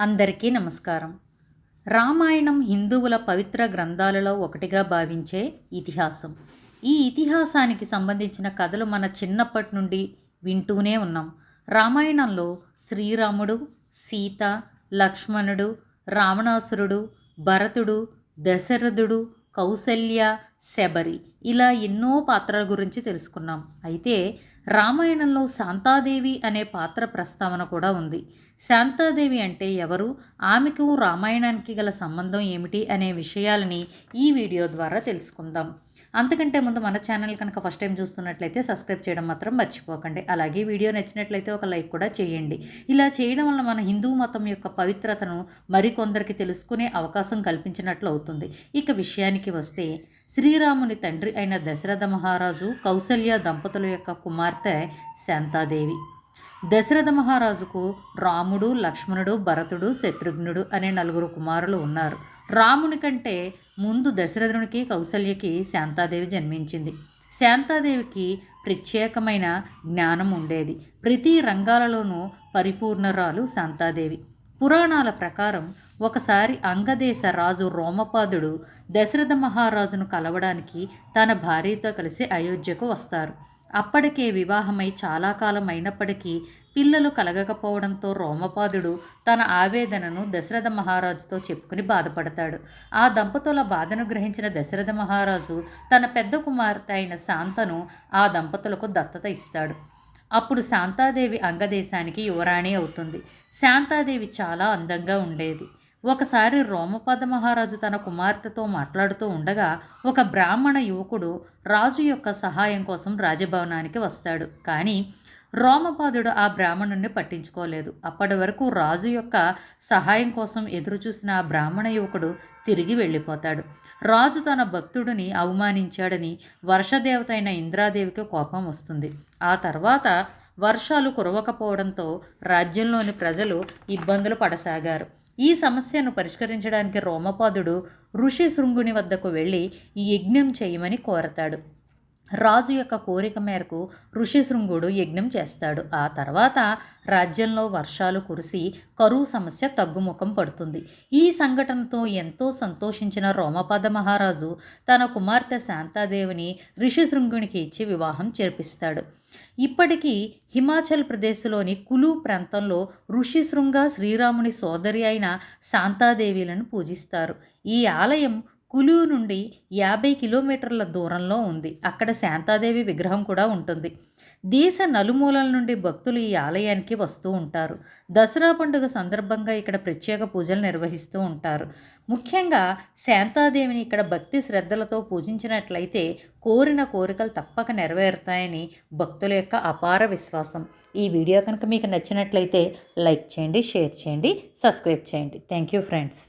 అందరికీ నమస్కారం. రామాయణం హిందువుల పవిత్ర గ్రంథాలలో ఒకటిగా భావించే ఇతిహాసం. ఈ ఇతిహాసానికి సంబంధించిన కథలు మన చిన్నప్పటి నుండి వింటూనే ఉన్నాం. రామాయణంలో శ్రీరాముడు సీత లక్ష్మణుడు రావణాసురుడు భరతుడు దశరథుడు కౌసల్య శబరి ఇలా ఎన్నో పాత్రల గురించి తెలుసుకున్నాం. అయితే రామాయణంలో శాంతాదేవి అనే పాత్ర ప్రస్తావన కూడా ఉంది. శాంతాదేవి అంటే ఎవరు? ఆమెకు రామాయణానికి గల సంబంధం ఏమిటి? అనే విషయాలని ఈ వీడియో ద్వారా తెలుసుకుందాం. అంతకంటే ముందు మన ఛానల్ కనుక ఫస్ట్ టైం చూస్తున్నట్లయితే సబ్స్క్రైబ్ చేయడం మాత్రం మర్చిపోకండి. అలాగే వీడియో నచ్చినట్లయితే ఒక లైక్ కూడా చేయండి. ఇలా చేయడం వల్ల మన హిందూ మతం యొక్క పవిత్రతను మరికొందరికి తెలుసుకునే అవకాశం కల్పించినట్లు అవుతుంది. ఇక విషయానికి వస్తే శ్రీరాముని తండ్రి అయిన దశరథ మహారాజు కౌసల్య దంపతుల యొక్క కుమార్తె శాంతాదేవి. దశరథ మహారాజుకు రాముడు లక్ష్మణుడు భరతుడు శత్రుఘ్నుడు అనే నలుగురు కుమారులు ఉన్నారు. రాముని కంటే ముందు దశరథునికి కౌసల్యకి శాంతాదేవి జన్మించింది. శాంతాదేవికి ప్రత్యేకమైన జ్ఞానం ఉండేది. ప్రతి రంగాలలోనూ పరిపూర్ణరాలు శాంతాదేవి. పురాణాల ప్రకారం ఒకసారి అంగదేశ రాజు రోమపాదుడు దశరథ మహారాజును కలవడానికి తన భార్యతో కలిసి అయోధ్యకు వస్తారు. అప్పటికే వివాహమై చాలా కాలం అయినప్పటికీ పిల్లలు కలగకపోవడంతో రోమపాదుడు తన ఆవేదనను దశరథ మహారాజుతో చెప్పుకుని బాధపడతాడు. ఆ దంపతుల బాధను గ్రహించిన దశరథ మహారాజు తన పెద్ద కుమార్తె అయిన శాంతను ఆ దంపతులకు దత్తత ఇస్తాడు. అప్పుడు శాంతాదేవి అంగదేశానికి యువరాణి అవుతుంది. శాంతాదేవి చాలా అందంగా ఉండేది. ఒకసారి రోమపద మహారాజు తన కుమార్తెతో మాట్లాడుతూ ఉండగా ఒక బ్రాహ్మణ యువకుడు రాజు యొక్క సహాయం కోసం రాజభవనానికి వస్తాడు. కానీ రోమపాదుడు ఆ బ్రాహ్మణుణ్ణి పట్టించుకోలేదు. అప్పటి వరకు రాజు యొక్క సహాయం కోసం ఎదురుచూసిన ఆ బ్రాహ్మణ యువకుడు తిరిగి వెళ్ళిపోతాడు. రాజు తన భక్తుడిని అవమానించాడని వర్షదేవత అయిన ఇంద్రాదేవికి కోపం వస్తుంది. ఆ తర్వాత వర్షాలు కురవకపోవడంతో రాజ్యంలోని ప్రజలు ఇబ్బందులు పడసాగారు. ఈ సమస్యను పరిష్కరించడానికి రోమపాదుడు ఋషి శృంగుని వద్దకు వెళ్ళి ఈ యజ్ఞం చేయమని కోరతాడు. రాజు యొక్క కోరిక మేరకు ఋషిశృంగుడు యజ్ఞం చేస్తాడు. ఆ తర్వాత రాజ్యంలో వర్షాలు కురిసి కరువు సమస్య తగ్గుముఖం పడుతుంది. ఈ సంఘటనతో ఎంతో సంతోషించిన రోమపద మహారాజు తన కుమార్తె శాంతాదేవిని ఋషిశృంగునికి ఇచ్చి వివాహం చేర్పిస్తాడు. ఇప్పటికీ హిమాచల్ ప్రదేశ్లోని కులు ప్రాంతంలో ఋషిశృంగ శ్రీరాముని సోదరి అయిన శాంతాదేవిలను పూజిస్తారు. ఈ ఆలయం కులువు నుండి యాభై కిలోమీటర్ల దూరంలో ఉంది. అక్కడ శాంతాదేవి విగ్రహం కూడా ఉంటుంది. దేశ నలుమూలల నుండి భక్తులు ఈ ఆలయానికి వస్తూ ఉంటారు. దసరా పండుగ సందర్భంగా ఇక్కడ ప్రత్యేక పూజలు నిర్వహిస్తూ ఉంటారు. ముఖ్యంగా శాంతాదేవిని ఇక్కడ భక్తి శ్రద్ధలతో పూజించినట్లయితే కోరిన కోరికలు తప్పక నెరవేరుతాయని భక్తుల యొక్క అపార విశ్వాసం. ఈ వీడియో కనుక మీకు నచ్చినట్లయితే లైక్ చేయండి షేర్ చేయండి సబ్స్క్రైబ్ చేయండి. Thank you friends.